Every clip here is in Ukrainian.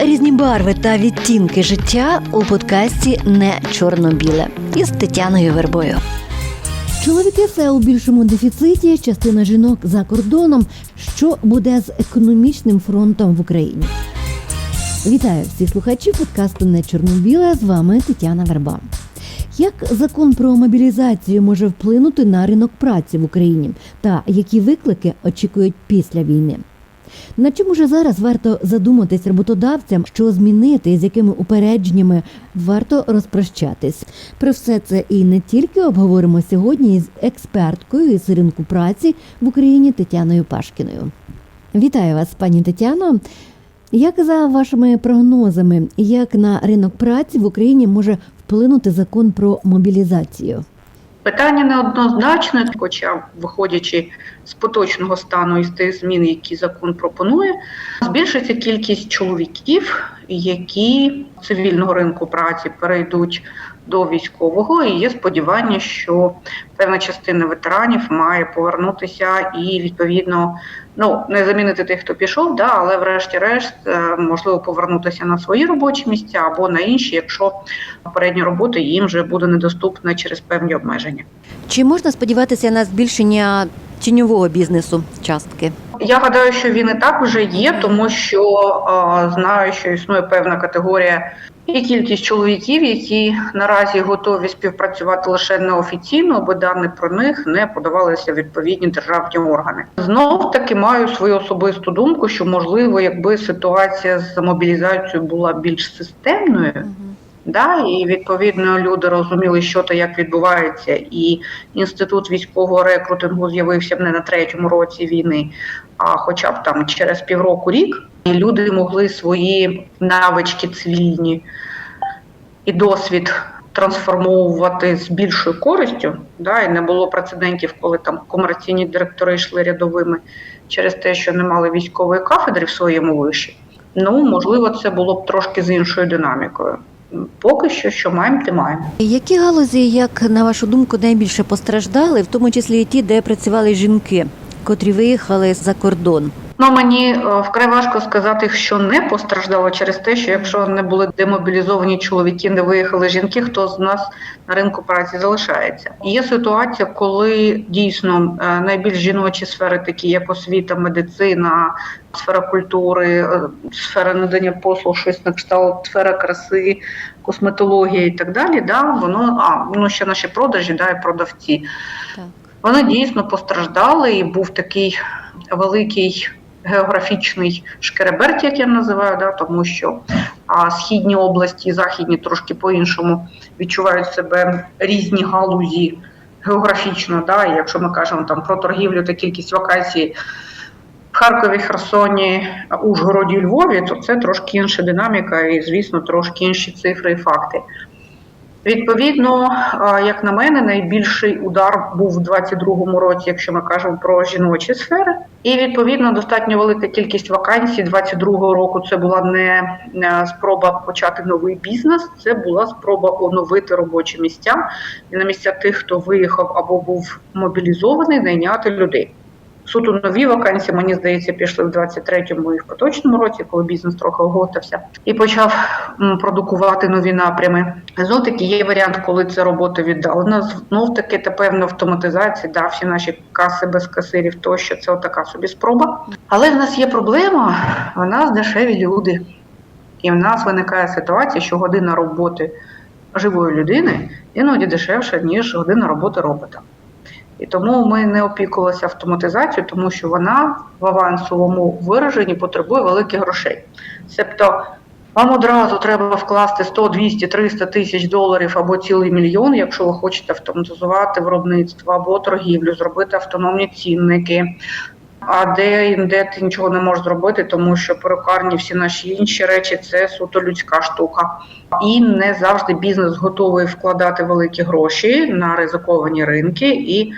різні барви та відтінки життя у подкасті Не чорно-біле із Тетяною Вербою. Чоловіки все у більшому дефіциті, частина жінок за кордоном. Що буде з економічним фронтом в Україні? Вітаю всіх слухачів подкасту Не чорно-біле. З вами Тетяна Верба. Як закон про мобілізацію може вплинути на ринок праці в Україні та які виклики очікують після війни? На чому ж зараз варто задуматись роботодавцям, що змінити, з якими упередженнями варто розпрощатись? Про все це і не тільки обговоримо сьогодні з експерткою із ринку праці в Україні Тетяною Пашкіною. Вітаю вас, пані Тетяно. Як за вашими прогнозами, як на ринок праці в Україні може вплинути закон про мобілізацію? Питання неоднозначне, хоча, виходячи з поточного стану і з тих змін, які закон пропонує, збільшиться кількість чоловіків, які цивільного ринку праці перейдуть до військового, і є сподівання, що певна частина ветеранів має повернутися і відповідно ну не замінити тих, хто пішов, да, але врешті-решт е, можливо повернутися на свої робочі місця або на інші, якщо попередня робота їм вже буде недоступна через певні обмеження. Чи можна сподіватися на збільшення тіньового бізнесу частки? Я гадаю, що він і так вже є, тому що е, знаю, що існує певна категорія і кількість чоловіків, які наразі готові співпрацювати лише неофіційно, бо дані про них не подавалися відповідні державні органи. Знов таки маю свою особисту думку, що можливо, якби ситуація з мобілізацією була більш системною. Да, і відповідно люди розуміли, що то як відбувається, і інститут військового рекрутингу з'явився б не на третьому році війни, а хоча б там через півроку рік, і люди могли свої навички цивільні і досвід трансформовувати з більшою користю. Да, і не було прецедентів, коли там комерційні директори йшли рядовими через те, що не мали військової кафедри в своєму виші. Ну можливо, це було б трошки з іншою динамікою. Поки що, що маємо, те маємо. Які галузі, як на вашу думку, найбільше постраждали, в тому числі і ті, де працювали жінки, котрі виїхали за кордон? Ну мені е, вкрай важко сказати, що не постраждало через те, що якщо не були демобілізовані чоловіки, не виїхали жінки, хто з нас на ринку праці залишається. Є ситуація, коли дійсно е, найбільш жіночі сфери, такі як освіта, медицина, сфера культури, е, сфера надання послуг, щось на кшталт, сфера краси, косметологія і так далі. Да, воно а ну ще наші продажі, да, і продавці. Так. Вони дійсно постраждали, і був такий великий географічний шкереберть, як я називаю, да, тому що а, східні області, західні трошки по-іншому відчувають себе різні галузі географічно. Да, і якщо ми кажемо там про торгівлю та кількість вакансій в Харкові, Херсоні, Ужгороді, Львові, то це трошки інша динаміка і, звісно, трошки інші цифри і факти. Відповідно, як на мене, найбільший удар був у 22-му році, якщо ми кажемо про жіночі сфери. І відповідно достатньо велика кількість вакансій 22-го року. Це була не спроба почати новий бізнес, це була спроба оновити робочі місця і на місця тих, хто виїхав або був мобілізований, найняти людей. Суто нові вакансії, мені здається, пішли в 23-му і в поточному році, коли бізнес трохи оготався і почав продукувати нові напрями. Знов таки є варіант, коли це робота віддалена. Знов таки та певна автоматизація, да, всі наші каси без касирів, тощо це отака собі спроба. Але в нас є проблема, в нас дешеві люди. І в нас виникає ситуація, що година роботи живої людини іноді дешевша, ніж година роботи робота. І тому ми не опікувалися автоматизацією, тому що вона в авансовому вираженні потребує великих грошей. Себто вам одразу треба вкласти 100, 200, 300 тисяч доларів або цілий мільйон, якщо ви хочете автоматизувати виробництво або торгівлю, зробити автономні цінники. А де інде ти нічого не можеш зробити, тому що перукарні всі наші інші речі це суто людська штука. І не завжди бізнес готовий вкладати великі гроші на ризиковані ринки, і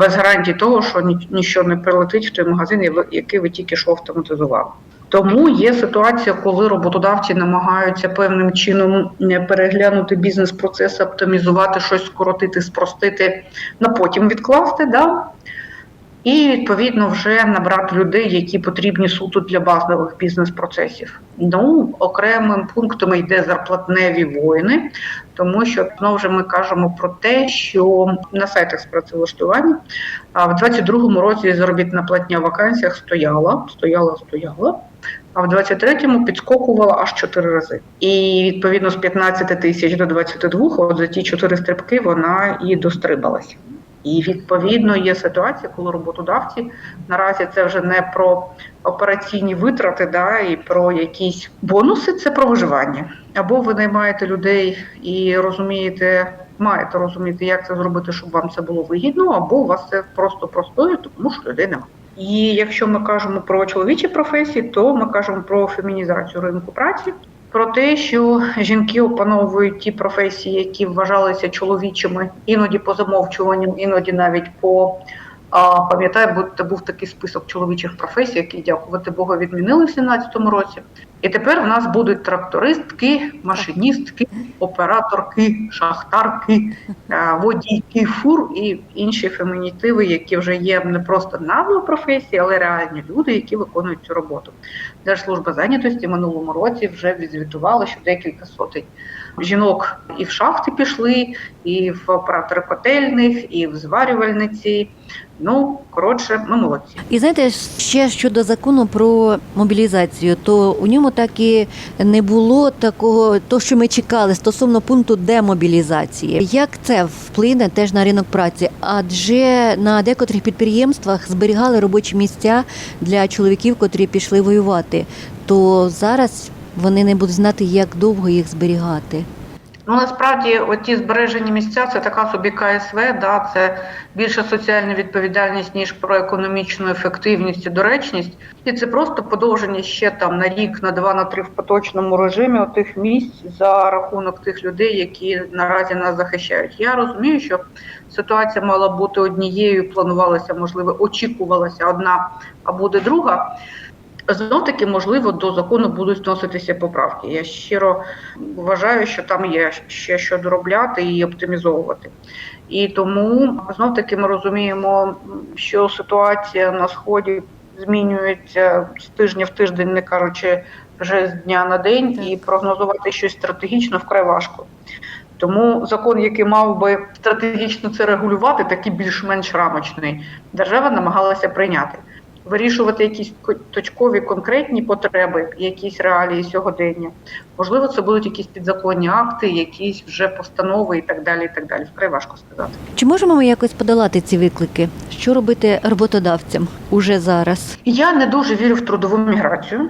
без гарантії того, що нічого не прилетить в той магазин, який ви тільки що автоматизували. Тому є ситуація, коли роботодавці намагаються певним чином е, переглянути бізнес-процес, оптимізувати щось, скоротити, спростити, на потім відкласти. Да? І відповідно вже набрати людей, які потрібні суто для базових бізнес-процесів. Ну окремим пунктом йде зарплатневі воїни, тому що знову ж ми кажемо про те, що на сайтах з працевлаштування а в 22-му році заробітна платня в вакансіях стояла, стояла, стояла. А в 23-му підскокувала аж 4 рази. І відповідно з 15 тисяч до 22, от за ті 4 стрибки вона і дострибалася. І відповідно є ситуація, коли роботодавці наразі це вже не про операційні витрати, да, і про якісь бонуси, це про виживання. Або ви наймаєте людей і розумієте, маєте розуміти, як це зробити, щоб вам це було вигідно, або у вас це просто простоє, тому що людей немає. І якщо ми кажемо про чоловічі професії, то ми кажемо про фемінізацію ринку праці, про те, що жінки опановують ті професії, які вважалися чоловічими, іноді по замовчуванням, іноді навіть по пам'ятаю, був такий список чоловічих професій, який, дякувати Богу, відмінили в 17-му році. І тепер в нас будуть трактористки, машиністки, операторки, шахтарки, е, водійки фур і інші фемінітиви, які вже є не просто назвою професії, але реальні люди, які виконують цю роботу. Держслужба зайнятості минулому році вже відзвітувала, що декілька сотень жінок і в шахти пішли, і в оператори котельних, і в зварювальниці. Ну коротше, ми молодці. І знаєте, ще щодо закону про мобілізацію, то у ньому так і не було такого, то що ми чекали стосовно пункту демобілізації. Як це вплине теж на ринок праці? Адже на декотрих підприємствах зберігали робочі місця для чоловіків, котрі пішли воювати. То зараз вони не будуть знати, як довго їх зберігати. Ну насправді, оті збережені місця це така собі КСВ, да, це більше соціальна відповідальність ніж про економічну ефективність і доречність. І це просто подовження ще там на рік, на два, на три в поточному режимі отих місць за рахунок тих людей, які наразі нас захищають. Я розумію, що ситуація мала бути однією, планувалася, можливо, очікувалася одна, а буде друга. Знов таки, можливо, до закону будуть вноситися поправки. Я щиро вважаю, що там є ще що доробляти і оптимізовувати. І тому знов таки ми розуміємо, що ситуація на сході змінюється з тижня в тиждень, не кажучи вже з дня на день, і прогнозувати щось стратегічно вкрай важко. Тому закон, який мав би стратегічно це регулювати, такий більш-менш рамочний, держава намагалася прийняти вирішувати якісь ко- точкові конкретні потреби, якісь реалії сьогодення. Можливо, це будуть якісь підзаконні акти, якісь вже постанови і так далі. І так далі. Вкрай важко сказати. Чи можемо ми якось подолати ці виклики? Що робити роботодавцям уже зараз? Я не дуже вірю в трудову міграцію.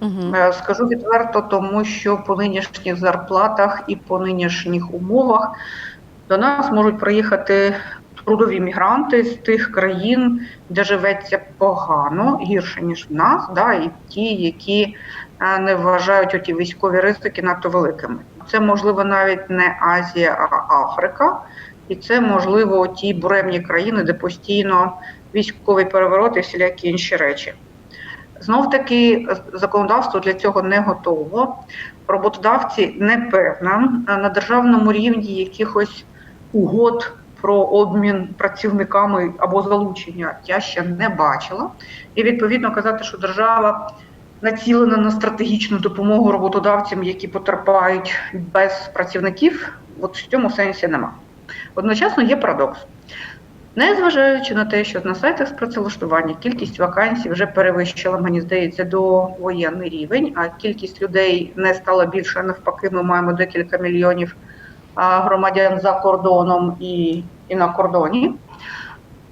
Угу. Скажу відверто, тому що по нинішніх зарплатах і по нинішніх умовах до нас можуть приїхати трудові мігранти з тих країн, де живеться погано, гірше ніж в нас, да, і ті, які е, не вважають оті військові ризики надто великими. Це можливо навіть не Азія, а Африка, і це можливо ті буремні країни, де постійно військовий переворот і всілякі інші речі. Знов таки законодавство для цього не готово. Роботодавці не певна на державному рівні якихось угод про обмін працівниками або залучення я ще не бачила. І відповідно казати, що держава націлена на стратегічну допомогу роботодавцям, які потерпають без працівників, от в цьому сенсі нема. Одночасно є парадокс. Незважаючи на те, що на сайтах з працевлаштування кількість вакансій вже перевищила, мені здається, до воєнний рівень, а кількість людей не стала більше. Навпаки, ми маємо декілька мільйонів громадян за кордоном і, і на кордоні.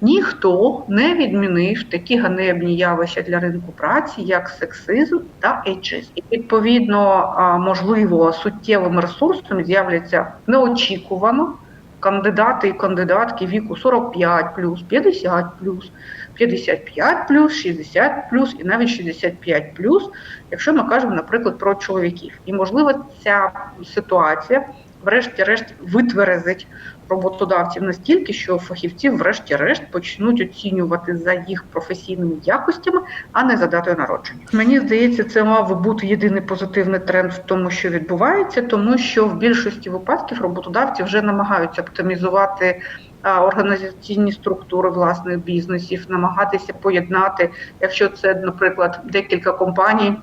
Ніхто не відмінив такі ганебні явища для ринку праці, як сексизм та ейджизм. І відповідно, можливо, суттєвим ресурсом з'являться неочікувано кандидати і кандидатки віку 45 50 55 60 і навіть 65 якщо ми кажемо, наприклад, про чоловіків. І можливо, ця ситуація, врешті-решт, витверезить роботодавців настільки, що фахівці, врешті-решт, почнуть оцінювати за їх професійними якостями, а не за датою народження. Мені здається, це мав бути єдиний позитивний тренд в тому, що відбувається, тому що в більшості випадків роботодавці вже намагаються оптимізувати організаційні структури власних бізнесів, намагатися поєднати, якщо це, наприклад, декілька компаній.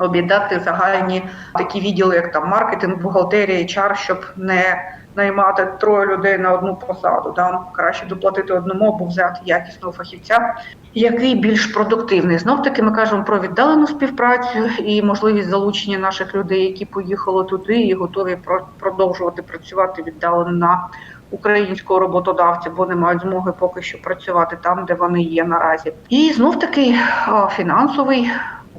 Об'єднати загальні такі відділи, як там маркетинг, бухгалтерія, HR, щоб не наймати троє людей на одну посаду. Да? Краще доплатити одному або взяти якісного фахівця, який більш продуктивний. Знов таки ми кажемо про віддалену співпрацю і можливість залучення наших людей, які поїхали туди і готові про- продовжувати працювати віддалено на українського роботодавця, бо не мають змоги поки що працювати там, де вони є наразі. І знов таки фінансовий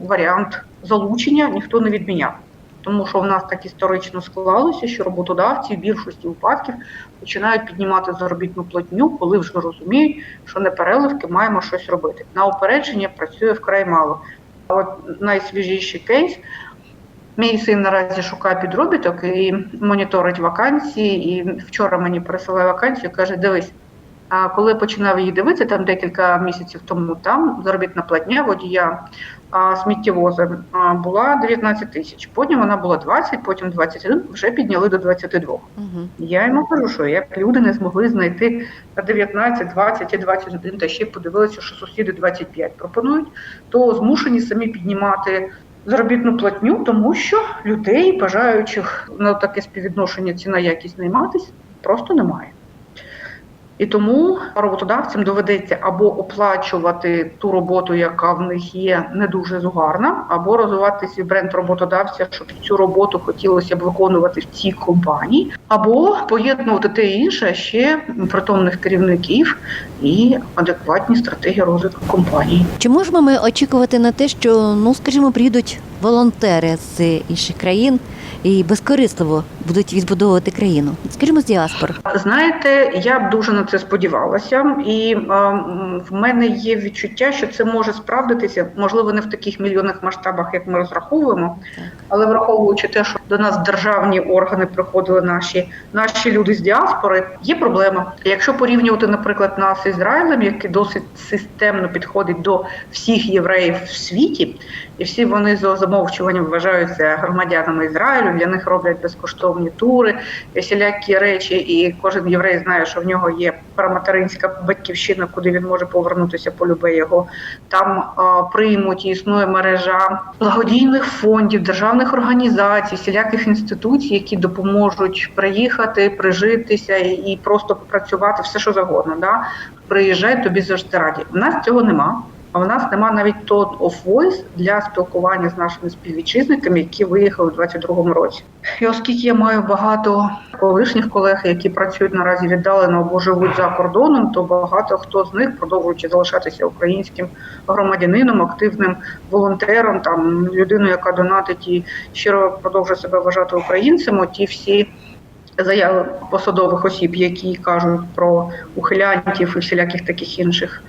варіант залучення ніхто не відміняв. Тому що в нас так історично склалося, що роботодавці в більшості випадків починають піднімати заробітну платню, коли вже розуміють, що не переливки маємо щось робити. На опередження працює вкрай мало. А От найсвіжіший кейс. Мій син наразі шукає підробіток і моніторить вакансії. І вчора мені пересилає вакансію, каже: дивись, а коли починав її дивитися, там декілька місяців тому, там заробітна платня водія а, сміттєвоза а, була 19 тисяч. Потім вона була 20, потім 21, вже підняли до 22. Угу. Я йому кажу, що як люди не змогли знайти на 19, 20 і 21, та ще подивилися, що сусіди 25 пропонують, то змушені самі піднімати заробітну платню, тому що людей, бажаючих на таке співвідношення ціна якість найматись, просто немає. І тому роботодавцям доведеться або оплачувати ту роботу, яка в них є не дуже зугарна, або розвивати свій бренд роботодавця, щоб цю роботу хотілося б виконувати в цій компанії, або поєднувати те інше ще притомних керівників і адекватні стратегії розвитку компанії. Чи можемо ми очікувати на те, що ну скажімо, приїдуть волонтери з інших країн і безкорисливо будуть відбудовувати країну? Скажімо, з діаспор. Знаєте, я б дуже на це сподівалася, і е, в мене є відчуття, що це може справдитися, можливо, не в таких мільйонних масштабах, як ми розраховуємо, але враховуючи те, що до нас державні органи приходили наші наші люди з діаспори, є проблема. Якщо порівнювати, наприклад, нас з Ізраїлем, який досить системно підходить до всіх євреїв в світі, і всі вони за замовчуванням вважаються громадянами Ізраїлю. Для них роблять безкоштовні тури, всілякі речі. І кожен єврей знає, що в нього є параматеринська батьківщина, куди він може повернутися по любе його. Там е, приймуть і існує мережа благодійних фондів, державних організацій, всіляких інституцій, які допоможуть приїхати, прижитися і просто попрацювати все, що завгодно. Да? Приїжджай, тобі завжди раді. У нас цього нема. А в нас нема навіть tone of voice для спілкування з нашими співвітчизниками, які виїхали у 22-му році. І оскільки я маю багато колишніх колег, які працюють наразі віддалено або живуть за кордоном, то багато хто з них, продовжуючи залишатися українським громадянином, активним волонтером, там людиною, яка донатить і щиро продовжує себе вважати українцем, ті всі. Заяви посадових осіб, які кажуть про ухилянтів і всіляких таких інших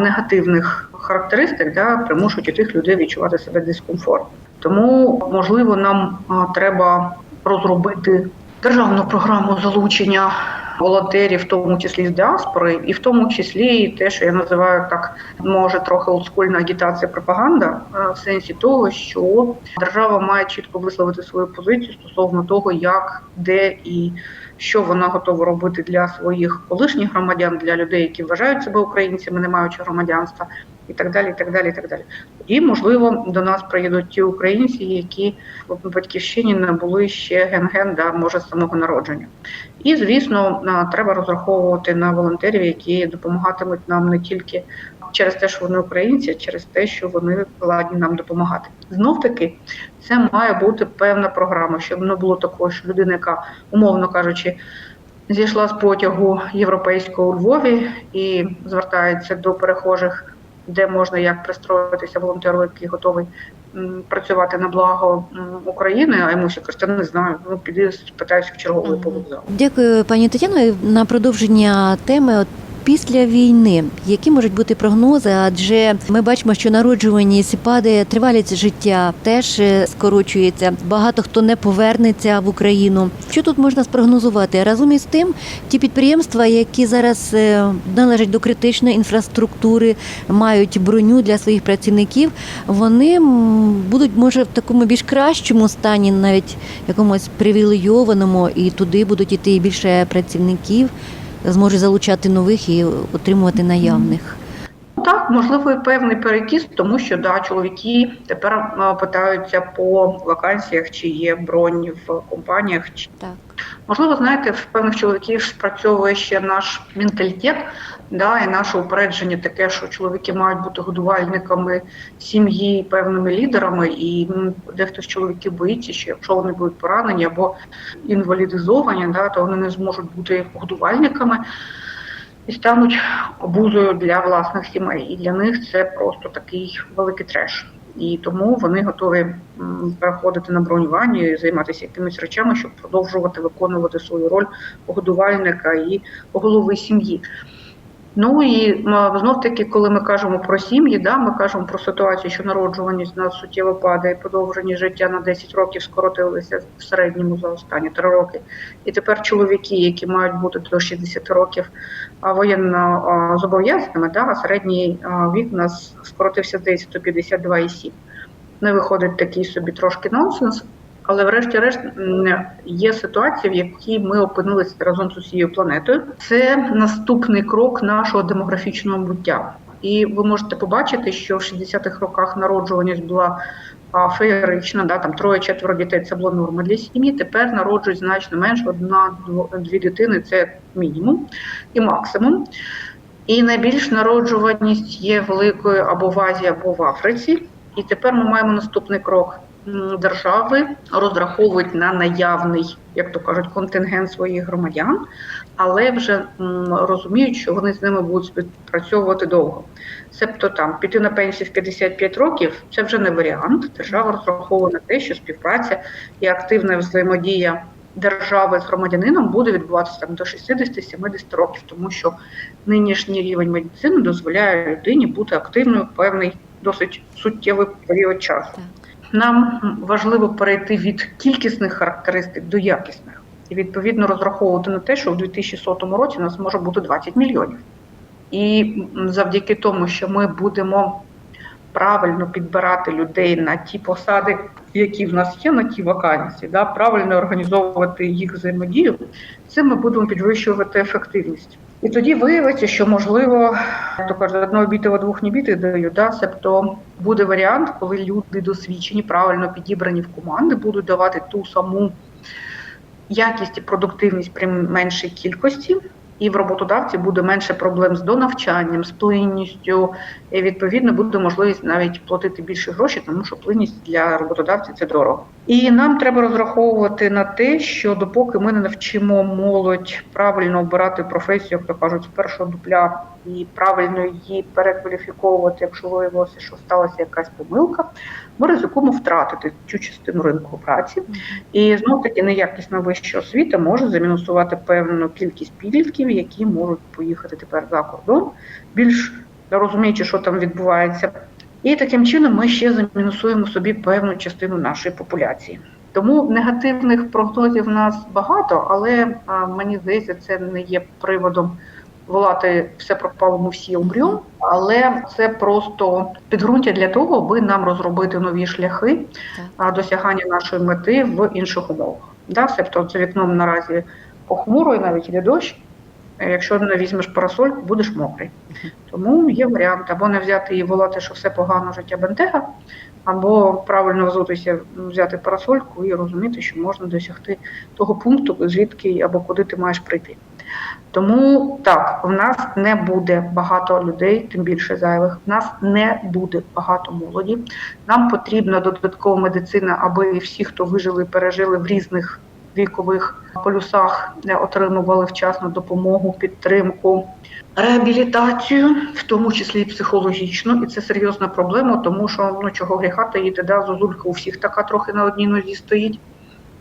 негативних характеристик, да, примушують тих людей відчувати себе дискомфорт. Тому, можливо, нам треба розробити державну програму залучення волонтерів, в тому числі з діаспори, і в тому числі і те, що я називаю так, може трохи олдскульна агітація, пропаганда, е, в сенсі того, що держава має чітко висловити свою позицію стосовно того, як, де і що вона готова робити для своїх колишніх громадян, для людей, які вважають себе українцями, не маючи громадянства, і так далі. І так далі, і так далі. І можливо до нас приїдуть ті українці, які в батьківщині не були ще ген-ген, да, може з самого народження. І звісно, треба розраховувати на волонтерів, які допомагатимуть нам не тільки через те, що вони українці, а через те, що вони ладні нам допомагати. Знов таки, це має бути певна програма, щоб не було такого, що людина, яка, умовно кажучи, зійшла з потягу європейського у Львові і звертається до перехожих, де можна як пристроїтися волонтеру, який готовий працювати на благо України, а йому ще кажуть, не знаю, ну піди спитаюся в черговий Мгм. по вокзалу. Дякую, пані Тетяно. На продовження теми. Після війни які можуть бути прогнози? Адже ми бачимо, що народжуваність падає, тривалість життя теж е, скорочується. Багато хто не повернеться в Україну. Що тут можна спрогнозувати? Разом із тим, ті підприємства, які зараз е, належать до критичної інфраструктури, мають броню для своїх працівників, вони будуть може в такому більш кращому стані, навіть якомусь привілейованому, і туди будуть іти більше працівників. Зможуть залучати нових і отримувати наявних. Так, можливо, і певний перекіс, тому що да, чоловіки тепер питаються по вакансіях, чи є бронь в компаніях. Так. Можливо, знаєте, в певних чоловіків спрацьовує ще наш менталітет, да, і наше упередження таке, що чоловіки мають бути годувальниками сім'ї, певними лідерами, і дехто з чоловіків боїться, що якщо вони будуть поранені або інвалідизовані, да, то вони не зможуть бути годувальниками і стануть обузою для власних сімей. І для них це просто такий великий треш. І тому вони готові переходити на бронювання і займатися якимись речами, щоб продовжувати виконувати свою роль годувальника і голови сім'ї. Ну і знов таки, коли ми кажемо про сім'ї, да, ми кажемо про ситуацію, що народжуваність нас суттєво падає, подовжені життя на 10 років скоротилися в середньому за останні 3 роки. І тепер чоловіки, які мають бути до 60 років воєнно зобов'язаними, да, середній вік нас скоротився здається до 52,7. Не виходить такий собі трошки нонсенс. Але, врешті-решт, є ситуації, в якій ми опинилися разом з усією планетою. Це наступний крок нашого демографічного буття. І ви можете побачити, що в 60-х роках народжуваність була феєрична, да, там троє-четверо дітей це було норма для сім'ї. Тепер народжують значно менше, одна дві дитини це мінімум і максимум. І найбільш народжуваність є великою або в Азії, або в Африці. І тепер ми маємо наступний крок. Держави розраховують на наявний, як то кажуть, контингент своїх громадян, але вже розуміють, що вони з ними будуть співпрацьовувати довго. Себто там піти на пенсію в 55 років це вже не варіант. Держава розраховує на те, що співпраця і активна взаємодія держави з громадянином буде відбуватися там до 60-70 років, тому що нинішній рівень медицини дозволяє людині бути активною певний досить суттєвий період часу. Нам важливо перейти від кількісних характеристик до якісних і відповідно розраховувати на те, що в 2100 році нас може бути 20 мільйонів. І завдяки тому, що ми будемо правильно підбирати людей на ті посади, які в нас є, на ті вакансії, да, правильно організовувати їх взаємодію, це ми будемо підвищувати ефективність. І тоді виявиться, що можливо, то кажуть, одного бітого двох не біти даю, да, себто буде варіант, коли люди досвідчені, правильно підібрані в команди, будуть давати ту саму якість і продуктивність при меншій кількості, і в роботодавці буде менше проблем з донавчанням, з плинністю, і відповідно буде можливість навіть платити більше грошей, тому що плинність для роботодавців це дорого. І нам треба розраховувати на те, що допоки ми не навчимо молодь правильно обирати професію, як то кажуть, з першого дупля і правильно її перекваліфіковувати, якщо виявилося, що сталася якась помилка, ми ризикуємо втратити цю частину ринку праці. І знов таки неякісна вища освіта може замінусувати певну кількість підлітків, які можуть поїхати тепер за кордон, більш розуміючи, що там відбувається. І таким чином ми ще замінусуємо собі певну частину нашої популяції. Тому негативних прогнозів в нас багато, але а, мені здається, це не є приводом волати все пропало, ми всі умрем, але це просто підґрунтя для того, аби нам розробити нові шляхи Так. досягання нашої мети в інших умовах. Да, себто за вікном наразі похмуро і навіть йде дощ. Е, Якщо не візьмеш парасольку, будеш мокрий. Тому є варіант або не взяти і волати, що все погано, життя бентега, або правильно взутися, взяти парасольку і розуміти, що можна досягти того пункту, звідки або куди ти маєш прийти. Тому так, в нас не буде багато людей, тим більше зайвих. В нас не буде багато молоді. Нам потрібна додаткова медицина, аби всі, хто вижили, пережили в різних вікових полюсах, не отримували вчасну допомогу, підтримку, реабілітацію, в тому числі і психологічну. І це серйозна проблема, тому що ну чого гріха таїти, да, зозулька у всіх така трохи на одній нозі стоїть.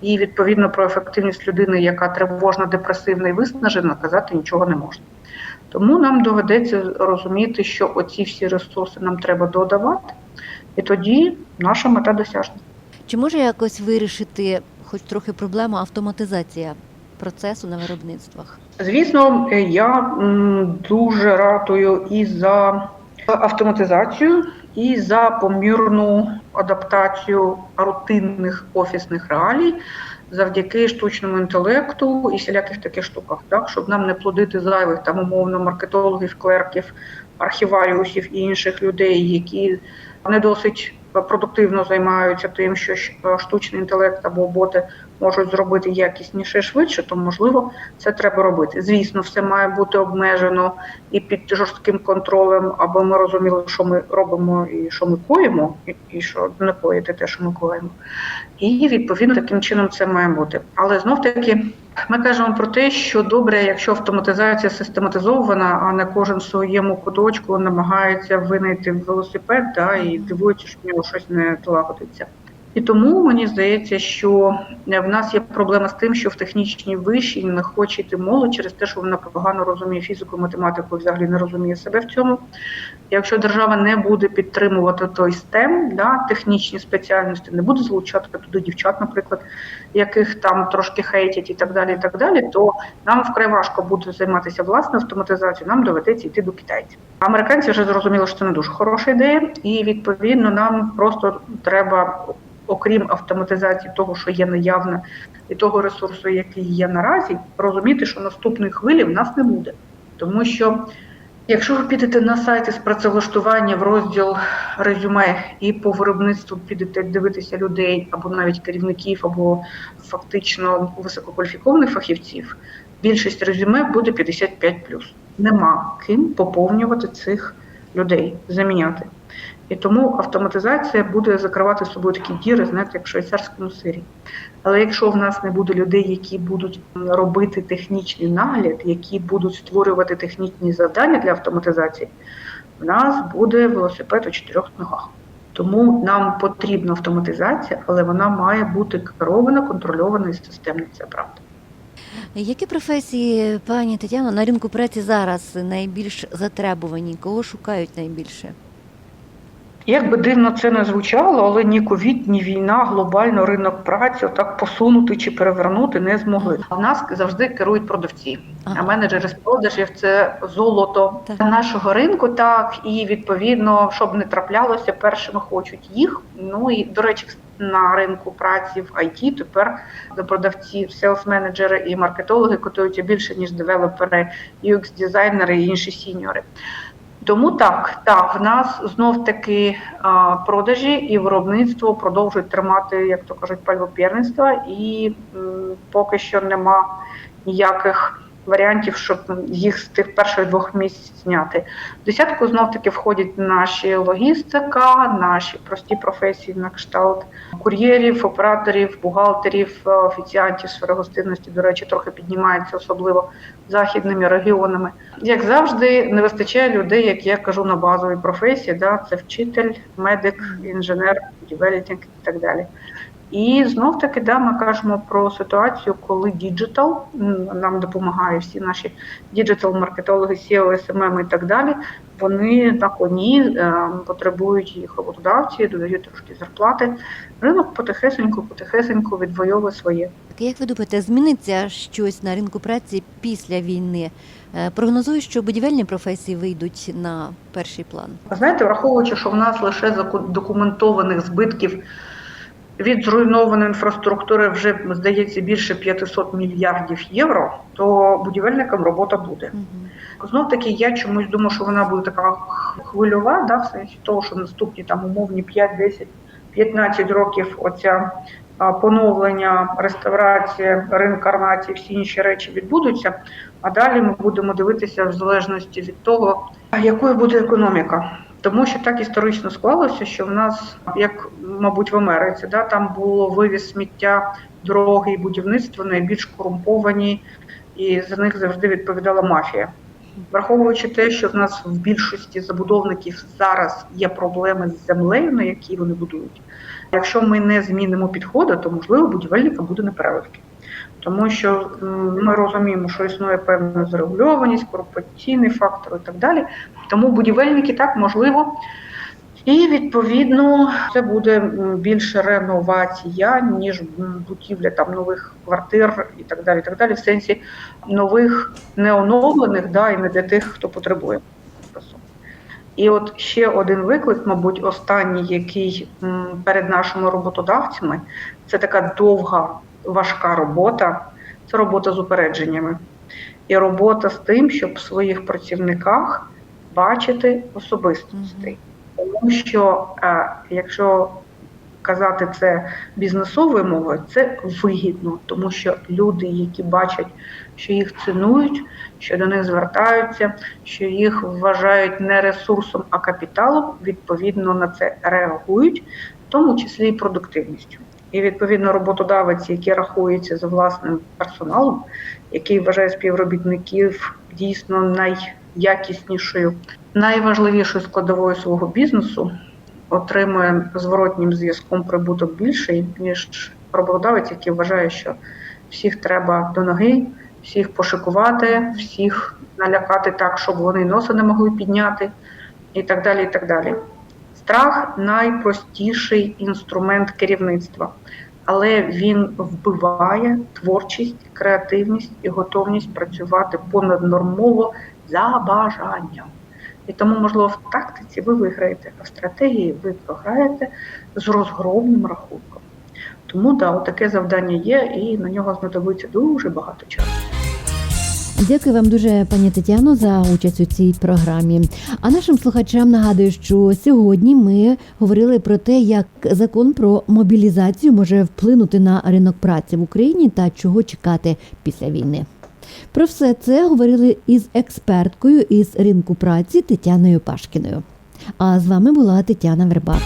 І відповідно про ефективність людини, яка тривожна, депресивна і виснажена, казати нічого не можна. Тому нам доведеться розуміти, що оці всі ресурси нам треба додавати, і тоді наша мета досяжна. Чи може якось вирішити хоч трохи проблему автоматизація процесу на виробництвах? Звісно, я дуже ратую і за автоматизацію, і за помірну адаптацію рутинних офісних реалій завдяки штучному інтелекту і всіляких таких штуках, так, щоб нам не плодити зайвих там умовно маркетологів, клерків, архіваріусів і інших людей, які не досить продуктивно займаються тим, що штучний інтелект або боти можуть зробити якісніше швидше, то можливо це треба робити. Звісно, все має бути обмежено і під жорстким контролем, аби ми розуміли, що ми робимо і що ми коїмо, і, що не коїти те, що ми коїмо. І відповідно таким чином це має бути. Але знов таки ми кажемо про те, що добре, якщо автоматизація систематизована, а не кожен в своєму куточку намагається винайти велосипед да, і дивується, що в нього щось не лагодиться. І тому мені здається, що в нас є проблема з тим, що в технічній виші не хоче йти молодь через те, що вона погано розуміє фізику, математику, взагалі не розуміє себе в цьому. Якщо держава не буде підтримувати той STEM, да, технічні спеціальності, не буде залучати туди дівчат, наприклад, яких там трошки хейтять і так далі, і так далі, то нам вкрай важко буде займатися власною автоматизацією, нам доведеться йти до китайців. Американці вже зрозуміли, що це не дуже хороша ідея, і відповідно нам просто треба. Окрім автоматизації того, що є наявне, і того ресурсу, який є наразі, розуміти, що наступної хвилі в нас не буде. Тому що якщо ви підете на сайті з працевлаштування в розділ резюме і по виробництву підете дивитися людей або навіть керівників, або фактично висококваліфікованих фахівців, більшість резюме буде 55+. Нема ким поповнювати цих людей, заміняти. І тому автоматизація буде закривати собою такі діри, знаєте, як в швейцарському сирі. Але якщо в нас не буде людей, які будуть робити технічний нагляд, які будуть створювати технічні завдання для автоматизації, в нас буде велосипед у чотирьох ногах. Тому нам потрібна автоматизація, але вона має бути керована, контрольована і системна. Це правда. Які професії, пані Тетяно, на ринку праці зараз найбільш затребувані? Кого шукають найбільше? Як би дивно це не звучало, але ні ковід, ні війна, глобально ринок праці так посунути чи перевернути не змогли. В нас завжди керують продавці, а менеджери з продажів це золото Так. нашого ринку. Так і відповідно, щоб не траплялося, першими хочуть їх. Ну і до речі, на ринку праці в IT тепер продавці, селс-менеджери і маркетологи котуються більше ніж девелопери, UX-дизайнери і інші сіньори. Тому так, так, в нас знов таки продажі і виробництво продовжують тримати, як то кажуть, пальвопірництва, і м, поки що нема ніяких варіантів, щоб їх з тих перших двох місць зняти. В десятку знов таки входять наші логістика, наші прості професії на кшталт кур'єрів, операторів, бухгалтерів, е, офіціантів сфери гостинності, до речі, трохи піднімається, особливо західними регіонами. Як завжди, не вистачає людей, як я кажу, на базовій професії. Да? Це вчитель, медик, інженер, будівельник і так далі. І знов таки, да, ми кажемо про ситуацію, коли діджитал нам допомагає всі наші діджитал-маркетологи, SEO, SMM і так далі. Вони на коні е, потребують їх роботодавці, додають трошки зарплати. Ринок потихесеньку, потихесеньку відвоює своє. Так, Як ви думаєте, зміниться щось на ринку праці після війни? Е, Прогнозую, що будівельні професії вийдуть на перший план. Знаєте, враховуючи, що в нас лише документованих збитків від зруйнованої інфраструктури вже здається більше 500 мільярдів євро, то будівельникам робота буде. Знов таки, я чомусь думаю, що вона буде така хвильова, да, в сенсі того, що наступні там умовні 5, 10, 15 років оця поновлення, реставрація, реінкарнація, всі інші речі відбудуться. А далі ми будемо дивитися в залежності від того, якою буде економіка. Тому що так історично склалося, що в нас, як мабуть, в Америці, да, там було вивіз сміття, дороги і будівництво найбільш корумповані, і за них завжди відповідала мафія. Враховуючи те, що в нас в більшості забудовників зараз є проблеми з землею, на якій вони будують. Якщо ми не змінимо підходи, то можливо будівельника буде непереливки. Тому що ми розуміємо, що існує певна зарегульованість, корупційний фактор і так далі. Тому будівельники так можливо. І відповідно це буде більше реновація, ніж будівля там нових квартир і так далі. І так далі, в сенсі нових неоновлених, да, і не для тих, хто потребує. І от ще один виклик, мабуть, останній, який перед нашими роботодавцями, це така довга важка робота це робота з упередженнями. І робота з тим, щоб в своїх працівниках бачити особистостей. Тому що е, якщо казати це бізнесовою мовою, це вигідно, тому що люди, які бачать, що їх цінують, що до них звертаються, що їх вважають не ресурсом, а капіталом, відповідно на це реагують, в тому числі і продуктивністю. І відповідно роботодавець, який рахується за власним персоналом, який вважає співробітників дійсно найякіснішою, найважливішою складовою свого бізнесу, отримує зворотнім зв'язком прибуток більший, ніж роботодавець, який вважає, що всіх треба до ноги, всіх пошикувати, всіх налякати так, щоб вони носа не могли підняти, і так далі. і так далі. Страх найпростіший інструмент керівництва, але він вбиває творчість, креативність і готовність працювати понаднормово за бажанням. І тому, можливо, в тактиці ви виграєте, а в стратегії ви програєте з розгромним рахунком. Тому да, таке завдання є, і на нього знадобиться дуже багато часу. Дякую вам дуже, пані Тетяно, за участь у цій програмі. А нашим слухачам нагадую, що сьогодні ми говорили про те, як закон про мобілізацію може вплинути на ринок праці в Україні та чого чекати після війни. Про все це говорили із експерткою із ринку праці Тетяною Пашкіною. А з вами була Тетяна Верба.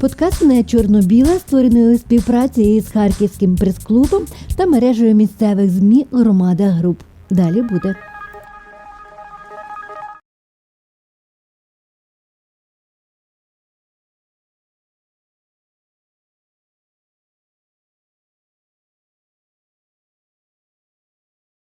Подкаст не чорно-біле створений у співпраці із Харківським прес-клубом та мережею місцевих змі Громада Груп. Далі буде.